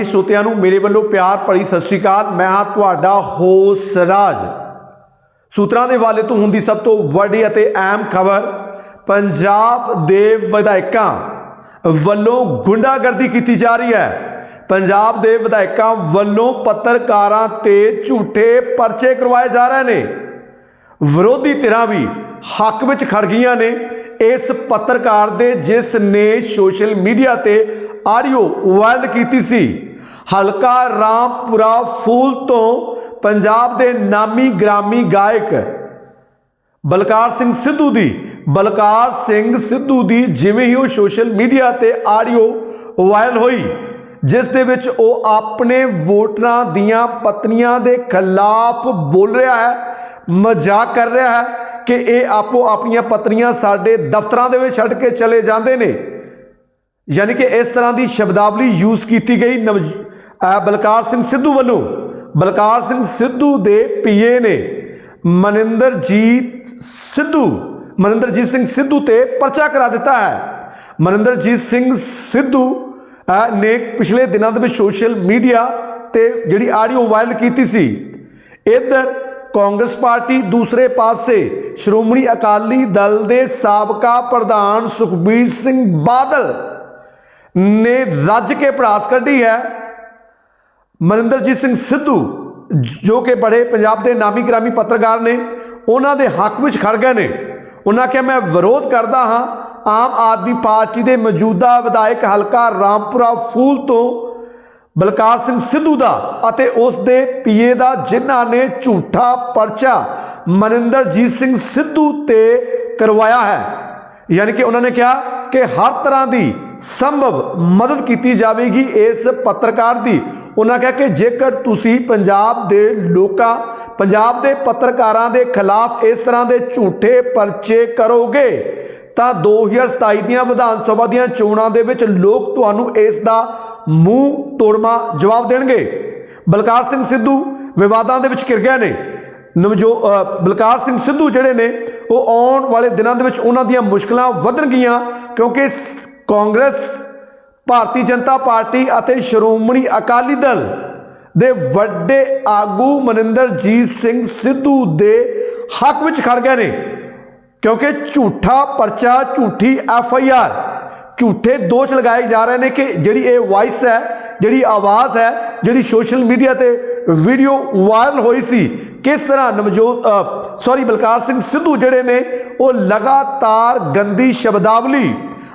ਹੀ ਸਰੋਤਿਆਂ ਨੂੰ ਮੇਰੇ ਵੱਲੋਂ ਪਿਆਰ ਭਰੀ ਸਤਿ ਸ਼੍ਰੀ ਅਕਾਲ। ਮੈਂ ਹਾਂ ਤੁਹਾਡਾ ਹੋਸ ਰਾਜ। ਸੂਤਰਾਂ ਦੇ ਹਵਾਲੇ ਤੋਂ ਹੁੰਦੀ ਸਭ ਤੋਂ ਵੱਡੀ ਅਤੇ ਅਹਿਮ ਖਬਰ, ਪੰਜਾਬ ਦੇ ਵਿਧਾਇਕਾਂ ਵੱਲੋਂ ਗੁੰਡਾਗਰਦੀ ਕੀਤੀ ਜਾ ਰਹੀ ਹੈ। ਪੰਜਾਬ ਦੇ ਵਿਧਾਇਕਾਂ ਵੱਲੋਂ ਪੱਤਰਕਾਰਾਂ ਤੇ ਝੂਠੇ ਪਰਚੇ ਕਰਵਾਏ ਜਾ ਰਹੇ ਨੇ। ਵਿਰੋਧੀ ਧਿਰਾਂ ਵੀ ਹੱਕ ਵਿੱਚ ਖੜ ਗਈਆਂ ਨੇ। ਇਸ ਪੱਤਰਕਾਰ ਦੇ ਜਿਸ ਨੇ ਸੋਸ਼ਲ ਮੀਡੀਆ ਤੇ ਆਡੀਓ ਵਾਇਰਲ ਕੀਤੀ ਸੀ ਹਲਕਾ ਰਾਮਪੁਰਾ ਫੂਲ ਤੋਂ ਪੰਜਾਬ ਦੇ ਨਾਮੀ ਗ੍ਰਾਮੀ ਗਾਇਕ ਬਲਕਾਰ ਸਿੰਘ ਸਿੱਧੂ ਦੀ, ਬਲਕਾਰ ਸਿੰਘ ਸਿੱਧੂ ਦੀ ਜਿਵੇਂ ਹੀ ਉਹ ਸੋਸ਼ਲ ਮੀਡੀਆ ਤੇ ਆਡੀਓ ਵਾਇਰਲ ਹੋਈ, ਜਿਸ ਦੇ ਵਿੱਚ ਉਹ ਆਪਣੇ ਵੋਟਰਾਂ ਦੀਆਂ ਪਤਨੀਆਂ ਦੇ ਖਿਲਾਫ ਬੋਲ ਰਿਹਾ ਹੈ, ਮਜ਼ਾਕ ਕਰ ਰਿਹਾ ਹੈ ਕਿ ਇਹ ਆਪੋ ਆਪਣੀਆਂ ਪਤਨੀਆਂ ਸਾਡੇ ਦਫ਼ਤਰਾਂ ਦੇ ਵਿੱਚ ਛੱਡ ਕੇ ਚਲੇ ਜਾਂਦੇ ਨੇ। ਯਾਨੀ ਕਿ ਇਸ ਤਰ੍ਹਾਂ ਦੀ ਸ਼ਬਦਾਵਲੀ ਯੂਜ਼ ਕੀਤੀ ਗਈ ਨਵ- ਬਲਕਾਰ ਸਿੰਘ ਸਿੱਧੂ ਵੱਲੋਂ, ਬਲਕਾਰ ਸਿੰਘ ਸਿੱਧੂ ਦੇ ਪੀਏ ਨੇ ਮਨਿੰਦਰਜੀਤ ਸਿੱਧੂ, ਮਨਿੰਦਰਜੀਤ ਸਿੰਘ ਸਿੱਧੂ ਤੇ ਪਰਚਾ ਕਰਾ ਦਿੱਤਾ ਹੈ। ਮਨਿੰਦਰਜੀਤ ਸਿੰਘ ਸਿੱਧੂ ਨੇ ਪਿਛਲੇ ਦਿਨਾਂ ਦੇ ਵਿੱਚ ਸੋਸ਼ਲ ਮੀਡੀਆ ਤੇ ਜਿਹੜੀ ਆਡੀਓ ਵਾਇਰਲ ਕੀਤੀ ਸੀ। ਇੱਧਰ ਕਾਂਗਰਸ ਪਾਰਟੀ ਦੂਸਰੇ ਪਾਸੇ ਸ਼੍ਰੋਮਣੀ ਅਕਾਲੀ ਦਲ ਦੇ ਸਾਬਕਾ ਪ੍ਰਧਾਨ ਸੁਖਬੀਰ ਸਿੰਘ ਬਾਦਲ ਨੇ ਰੱਜ ਕੇ ਭੜਾਸ ਕੱਢੀ ਹੈ। ਮਨਿੰਦਰਜੀਤ ਸਿੰਘ ਸਿੱਧੂ, ਜੋ ਕਿ ਬੜੇ ਪੰਜਾਬ ਦੇ ਨਾਮੀ ਗ੍ਰਾਮੀ ਪੱਤਰਕਾਰ ਨੇ, ਉਹਨਾਂ ਦੇ ਹੱਕ ਵਿੱਚ ਖੜ ਗਏ ਨੇ। ਉਹਨਾਂ ਕਿਹਾ, ਮੈਂ ਵਿਰੋਧ ਕਰਦਾ ਹਾਂ, ਆਮ ਆਦਮੀ ਪਾਰਟੀ ਦੇ ਮੌਜੂਦਾ ਵਿਧਾਇਕ ਹਲਕਾ ਰਾਮਪੁਰਾ ਫੂਲ ਤੋਂ ਬਲਕਾਰ ਸਿੰਘ ਸਿੱਧੂ ਦਾ ਅਤੇ ਉਸ ਦੇ ਪੀਏ ਦਾ, ਜਿਨ੍ਹਾਂ ਨੇ ਝੂਠਾ ਪਰਚਾ ਮਨਿੰਦਰਜੀਤ ਸਿੰਘ ਸਿੱਧੂ ਤੇ ਕਰਵਾਇਆ ਹੈ। ਯਾਨੀ ਕਿ ਉਹਨਾਂ ਨੇ ਕਿਹਾ ਕਿ ਹਰ ਤਰ੍ਹਾਂ ਦੀ ਸੰਭਵ ਮਦਦ ਕੀਤੀ ਜਾਵੇਗੀ ਇਸ ਪੱਤਰਕਾਰ ਦੀ। ਉਹਨਾਂ ਕਿਹਾ ਕਿ ਜੇਕਰ ਤੁਸੀਂ ਪੰਜਾਬ ਦੇ ਲੋਕਾਂ, ਪੰਜਾਬ ਦੇ ਪੱਤਰਕਾਰਾਂ ਦੇ ਖਿਲਾਫ ਇਸ ਤਰ੍ਹਾਂ ਦੇ ਝੂਠੇ ਪਰਚੇ ਕਰੋਗੇ, ਤਾਂ 2027 ਦੀਆਂ ਵਿਧਾਨ ਸਭਾ ਦੀਆਂ ਚੋਣਾਂ ਦੇ ਵਿੱਚ ਲੋਕ ਤੁਹਾਨੂੰ ਇਸ ਦਾ ਮੂੰਹ ਤੋੜਮਾ ਜਵਾਬ ਦੇਣਗੇ। ਬਲਕਾਰ ਸਿੰਘ ਸਿੱਧੂ ਵਿਵਾਦਾਂ ਦੇ ਵਿੱਚ ਘਿਰ ਗਏ ਨੇ। ਨਵਜੋ ਬਲਕਾਰ ਸਿੰਘ ਸਿੱਧੂ ਜਿਹੜੇ ਨੇ, ਉਹ ਆਉਣ ਵਾਲੇ ਦਿਨਾਂ ਦੇ ਵਿੱਚ ਉਹਨਾਂ ਦੀਆਂ ਮੁਸ਼ਕਲਾਂ ਵਧਣਗੀਆਂ ਕਿਉਂਕਿ ਸ- ਕਾਂਗਰਸ ਭਾਰਤੀ ਜਨਤਾ ਪਾਰਟੀ ਅਤੇ ਸ਼੍ਰੋਮਣੀ ਅਕਾਲੀ ਦਲ ਦੇ ਵੱਡੇ ਆਗੂ ਮਨਿੰਦਰਜੀਤ ਸਿੰਘ ਸਿੱਧੂ ਦੇ ਹੱਕ ਵਿੱਚ ਖੜ ਗਏ ਨੇ, ਕਿਉਂਕਿ ਝੂਠਾ ਪਰਚਾ, ਝੂਠੀ ਐਫ ਆਈ ਆਰ, ਝੂਠੇ ਦੋਸ਼ ਲਗਾਏ ਜਾ ਰਹੇ ਨੇ ਕਿ ਜਿਹੜੀ ਇਹ ਵਾਇਸ ਹੈ, ਜਿਹੜੀ ਆਵਾਜ਼ ਹੈ, ਜਿਹੜੀ ਸੋਸ਼ਲ ਮੀਡੀਆ ਤੇ ਵੀਡੀਓ ਵਾਇਰਲ ਹੋਈ ਸੀ, ਕਿਸ ਤਰ੍ਹਾਂ ਨਵਜੋਤ ਸੌਰੀ ਬਲਕਾਰ ਸਿੰਘ ਸਿੱਧੂ ਜਿਹੜੇ ਨੇ, ਉਹ ਲਗਾਤਾਰ ਗੰਦੀ ਸ਼ਬਦਾਵਲੀ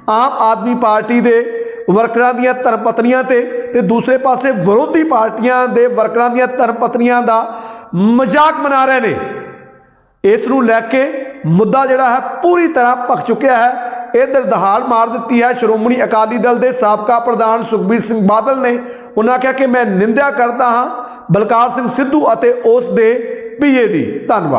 ਆਮ ਆਦਮੀ ਪਾਰਟੀ ਦੇ ਵਰਕਰਾਂ ਦੀਆਂ ਧਰਮਪਤਨੀਆਂ ਤੇ ਤੇ ਦੂਸਰੇ ਪਾਸੇ ਵਿਰੋਧੀ ਪਾਰਟੀਆਂ ਦੇ ਵਰਕਰਾਂ ਦੀਆਂ ਧਰਮਪਤਨੀਆਂ ਦਾ ਮਜ਼ਾਕ ਬਣਾ ਰਹੇ ਨੇ। ਇਸ ਨੂੰ ਲੈ ਕੇ ਮੁੱਦਾ ਜਿਹੜਾ ਹੈ ਪੂਰੀ ਤਰ੍ਹਾਂ ਭਖ ਚੁੱਕਿਆ ਹੈ। ਇਧਰ ਦਹਾੜ ਮਾਰ ਦਿੱਤੀ ਹੈ। ਸ਼੍ਰੋਮਣੀ ਅਕਾਲੀ ਦਲ ਦੇ ਸਾਬਕਾ ਪ੍ਰਧਾਨ ਸੁਖਬੀਰ ਸਿੰਘ ਬਾਦਲ ਨੇ ਉਹਨਾਂ ਕਿਹਾ ਕਿ ਮੈਂ ਨਿੰਦਿਆ ਕਰਦਾ ਹਾਂ ਬਲਕਾਰ ਸਿੰਘ ਸਿੱਧੂ ਅਤੇ ਉਸ ਦੇ ਪੀਏ ਦੀ। ਧੰਨਵਾਦ।